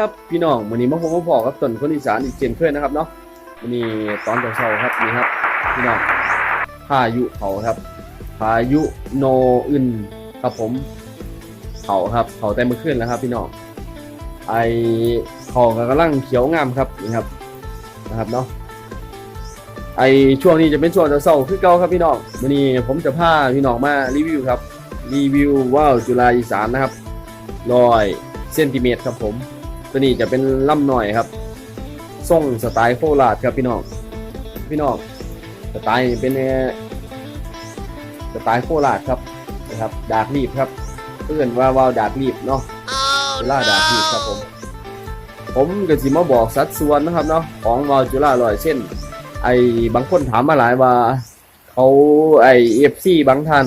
ครับพี่น้องวันนี้มาพบมาพอกับต้นคนอีสานอีกเช่นเคยนะครับเนาะวันนี้ตอนเช้าๆครับนี่ครับพี่น้องพายุเขาครับ พายุโนอึนครับผมเขาครับเขาแต่เมื่อคืนแล้วครับ พี่น้องไอเขาก็กำลังเขียวงามครับนี่ครับนะครับเนาะไอช่วงนี้จะเป็นช่วงเช้าๆคือเก่าครับพี่น้องวันนี้ผมจะพาพี่น้องมารีวิวครับรีวิวว่าวจุฬาอีสานนะครับร้อยเซนติเมตรครับผม ตัวนี้จะเป็นล่ำหน่อยครับทรงสไตล์โคราชครับพี่น้องพี่น้องสไตล์เป็นสไตล์โคราชครับนะครับดาร์กรีบครับเพื่อนว่าว่าวดาร์กรีบเนาะจุฬาดาร์กรีบครับผม ผมก็สิมาบอกสัดส่วนนะครับเนาะของวาวจุฬาลอยเช่น ไอ้บางคนถามมาหลายว่าเขาไอ้เอฟซีบางท่าน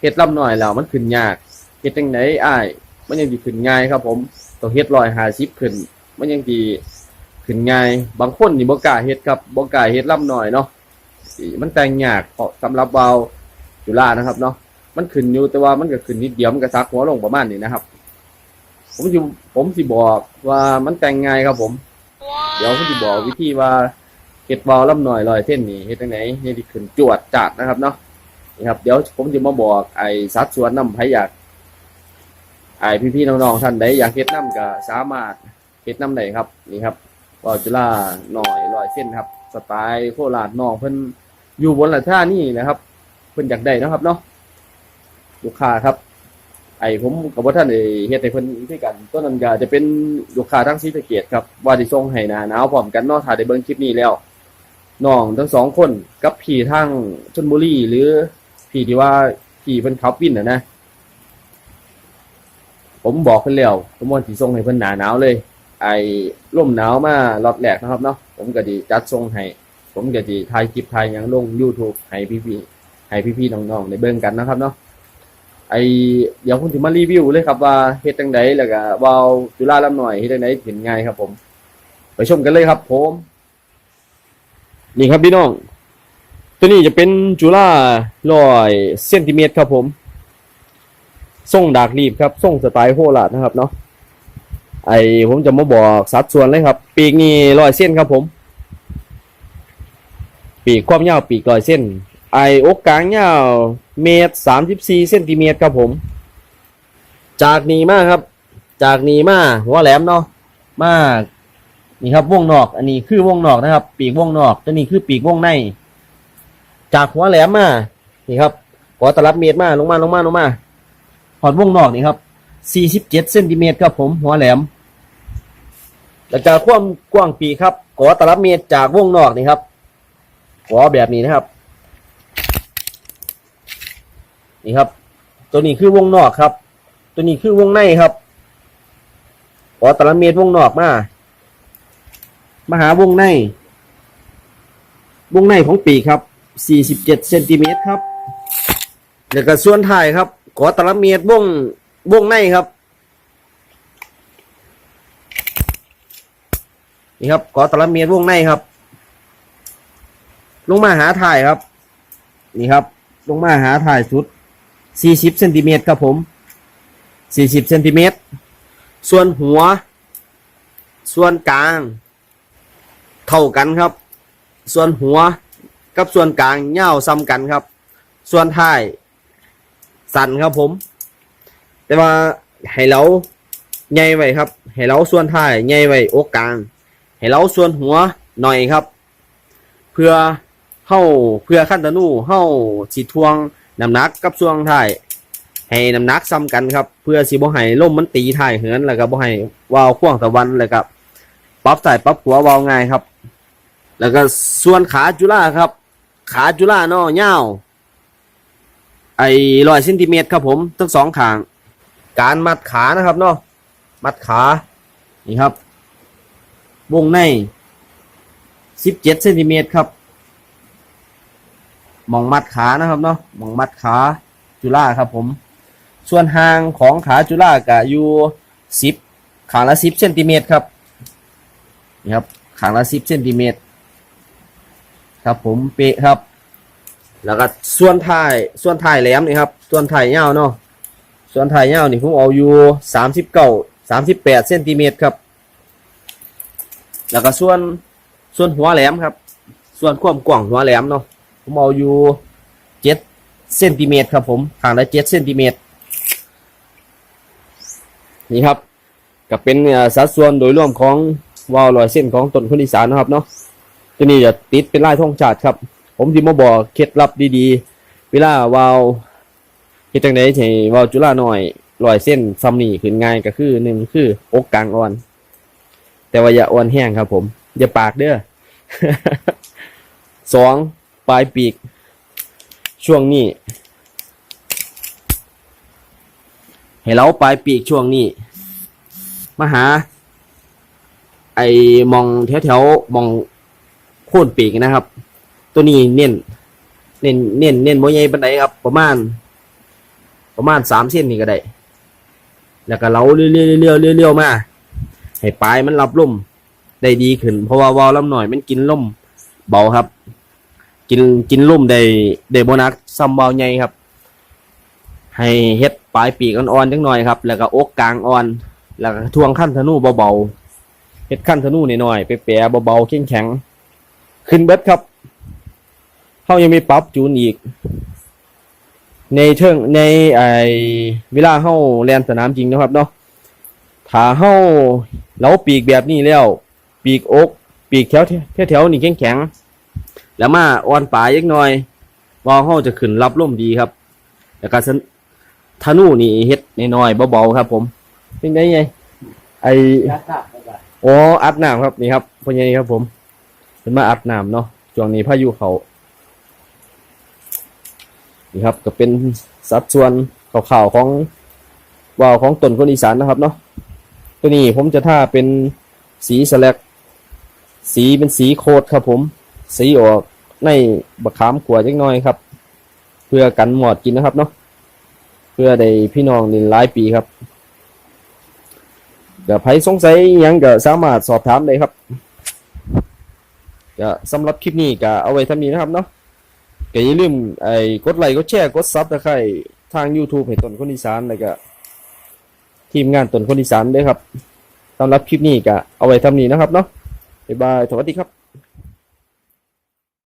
เฮ็ดล่ำหน่อยแล้วมันขึ้นยากเฮ็ดจังไดอ้าย มันยังดีขึ้นง่ายครับผม ต้องเฮ็ดรอยหาชิปขึ้น มันยังดีขึ้นง่ายบางคนนี่บ่กล้าเฮ็ดครับบ่กล้าเฮ็ดล่ำหน่อยเนาะมันแต่งยากเพราะสำหรับเบาจุฬานะครับเนาะมันขึ้นอยู่แต่ว่ามันก็ขึ้นนิดเดียวมันก็ซักหัวลงประมาณนี้นะครับ ผมสิผมสิบอกว่ามันแต่งง่ายครับผม เดี๋ยวผมสิบอกวิธีว่าเฮ็ดบาล่ำหน่อยลอยเส้นนี่เฮ็ดจังไดให้ดีขึ้นจวดจัดนะครับเนาะนี่ครับเดี๋ยวผมจะมาบอกไอ้สัดส่วนน้ำไผอยาก ไอพี่ๆน้องๆท่านใดอยากเฮ็ดน้ำก็สามารถเฮ็ดน้ำได้ครับนี่ครับวาวจุฬาหน่อยลอยเส้นครับ สไตล์โคราชน้องเพิ่นอยู่บนหลังท่านี่นะครับ เพิ่นอยากได้นะครับเนาะลูกค้าครับ ไอผมกับว่าท่านได้เฮ็ดให้เพิ่นด้วยกันต้นนั้นก็จะเป็นลูกค้าทั้งศรีสะเกษครับว่าสิส่งให้หนาหนาวพร้อมกันเนาะถ้าได้เบิ่งคลิปนี้แล้วน้องทั้งสองคนกับพี่ทางชลบุรีหรือพี่ที่ว่าพี่เพิ่นขับวินน่ะนะ ผมบอกเพิ่นแล้วผมว่าสิส่งให้เพิ่นหนาหนาวเลย ไอ้ร่มหนาวมารอบแรกนะครับเนาะผมก็ดีจัดส่งให้ผมก็ดีถ่ายคลิปถ่ายหยังลง YouTube ให้พี่ๆให้พี่ๆน้องๆได้เบิ่งกันนะครับเนาะไอเดี๋ยวผมสิมารีวิวเลยครับว่าเฮ็ดจังไดแล้วก็วาวจุฬาลำหน่อยเฮ็ดจังไดเห็นไงครับผม ไปชมกันเลยครับผมนี่ครับพี่น้อง ตัวนี้จะเป็นจุฬาร้อยเซนติเมตรครับผม ส่งดากรีบครับส่งสไตล์โคราชนะครับเนาะไอผมจะมาบอกสัดส่วนเลยครับ ปีกนี่ร้อยเส้นครับผม ปีกความยาวปีกร้อยเส้น ไออกกลางยาวเมตรสามสิบสี่เซนติเมตรครับผม จากนี้มากครับ จากนี้มาหัวแหลมเนาะมากนี่ครับวงนอก อันนี้คือวงนอกนะครับ ปีกวงนอกตัวนี้คือปีกวงใน จากหัวแหลมมานี่ครับขอตลับเมตรมาลงมาลงมาลงมา อดวงนอกนี่ครับ47เซนติเมตรครับผมหัวแหลมแล้วจากความกว้างปีครับกอตลับเมตรจากวงนอกนี่ครับกอแบบนี้นะครับ นี่ครับ ตัวนี้คือวงนอกครับ ตัวนี้คือวงในครับกอตลับเมตรวงนอกมามาหาวงใน วงในของปีครับ 47เซนติเมตรครับ แล้วก็ส่วนท้ายครับ ขอตลับเมตรวงวงในครับนี่ครับขอตลับเมตรวงในครับ ลงมาหาถ่ายครับ นี่ครับ ลงมาหาถ่ายสุด40เซนติเมตรครับผม40เซนติเมตรส่วนหัว ส่วนกลาง เท่ากันครับ ส่วนหัวกับส่วนกลางเง่าวซ้ำกันครับ ส่วนท้าย สั่นครับผม แต่ว่าให้เราใหญ่ไว้ครับ ให้เราส่วนท้ายใหญ่ไว้อกกลาง ให้เราส่วนหัวหน่อยครับ เพื่อเฮ้าเพื่อขั้นตะนูเฮ้าสิทวงน้ำหนักกับส่วนท้ายให้น้ำหนักซ้ำกันครับ เพื่อสิบ่ให้ลมมันตีท้ายเหินแล้วก็บ่ให้วาวข่วงตะวันแล้วก็ปรับใส่ปรับหัววาวง่ายครับ แล้วก็ส่วนขาจุฬาครับ ขาจุฬาเนาะยาว ไอ้ร้อยเซนติเมตรครับผมทั้งสองข้าง การมัดขานะครับเนาะมัดขานี่ครับ วงในสิบเจ็ดเซนติเมตรครับหมองมัดขานะครับเนาะหมองมัดขาจุฬาครับผม ส่วนห่างของขาจุฬากะอยู่สิบขางละสิบเซนติเมตรครับนี่ครับขางละสิบเซนติเมตรครับผมเป๊ะครับ แล้วก็ส่วนท้ายส่วนท้ายแหลมนี่ครับส่วนท้ายยาวเนาะส่วนท้ายยาวนี่ผมเอาอยู่สามสิบเก้าสามสิบแปดเซนติเมตรครับ แล้วก็ส่วนส่วนหัวแหลมครับ ส่วนความกว้างหัวแหลมเนาะผมเอาอยู่เจ็ดเซนติเมตรครับผมห่างละเจ็ดเซนติเมตรนี่ครับก็เป็นสัดส่วนโดยรวมของวาล์วลอยเส้นของต้นคนอีสานนะครับเนาะตัวนี้จะติดเป็นลายธงชาติครับ ผมที่มาบอกเคล็ดลับดีๆ เวลาวาวเฮ็ดจังได๋ให้วาวจุฬาน้อยลอยเส้นซ้ำนี่ขึ้นง่ายก็คือหนึ่งคืออกกลางอ่อน แต่ว่าอย่าอ่อนแห้งครับ ผม อย่าปากเด้อสองปลายปีก ช่วงนี้ให้เราปลายปีกช่วงนี้มาหา ไอ้มองแถวๆมองโค่นปีกนะครับ ตัวนี้เน้นเน้นเน้นเน้นโมใหญ่ปันไดครับ ประมาณ ประมาณสามเส้นนี่ก็ได้ แล้วก็เราเลี้ยวเลี้ยวเลี้ยวเลี้ยวเลี้ยมาให้ปลายมันรับลมได้ดีขึ้น เพราะว่าวาล์ลำหน่อยมันกินลมเบาครับ กินกินลมได้ได้โบนักซ้ำวาใหญ่ครับ ให้เฮ็ดปลายปีกอ่อนๆจังหน่อยครับ แล้วก็อกกลางอ่อน แล้วก็ทวงขั้นธนูเบาๆเฮ็ดขั้นธนูน้อยๆไปแปะเบาๆแข็งๆขึ้นเบิดครับ เขายังมีปรับจูนอีก ในเชิงในไอเวลาเฮาแล่นสนามจริงนะครับเนาะถ้าเฮาเราปีกแบบนี้แล้ว ปีกอก ปีกแถวแถวแถวๆนี่แข็งแข็งๆแล้วมาอ่อนปลายเล็กน้อยวอลเฮาจะขึ้นรับลมดีครับแล้วก็สันธนูนี่เฮ็ดน้อยๆเบาๆครับ ผมเป็นไงไงไอยัดหนักไปอ๋ออัดน้ำครับนี่ครับพ่อใหญ่ครับผมเป็นมาอัดน้ำเนาะช่วงนี้พายุเขา นี่ครับก็เป็นสัดส่วนข่าวๆของวาวของตนคนอีสานนะครับเนาะตัวนี้ผมจะท่าเป็นสีสแลกสีเป็นสีโคดครับผม สีออกในบะขามขวดเล็กน้อยครับ เพื่อกันหมอดกินนะครับเนาะเพื่อได้พี่น้องในหลายปีครับก็ใครสงสัยยังก็สามารถสอบถามได้ครับก็สำหรับคลิปนี้ก็เอาไว้ท่านี้นะครับเนาะ ก็อย่าลืมไอ้กดไลค์กดแชร์กดซับตะไคร้ทาง YouTube ให้ตนคนอีสานแล้วก็ทีมงานตนคนอีสานด้วยครับสำหรับคลิปนี้ก็เอาไว้ทำนี้นะครับเนาะบ๊ายบายสวัสดีครับ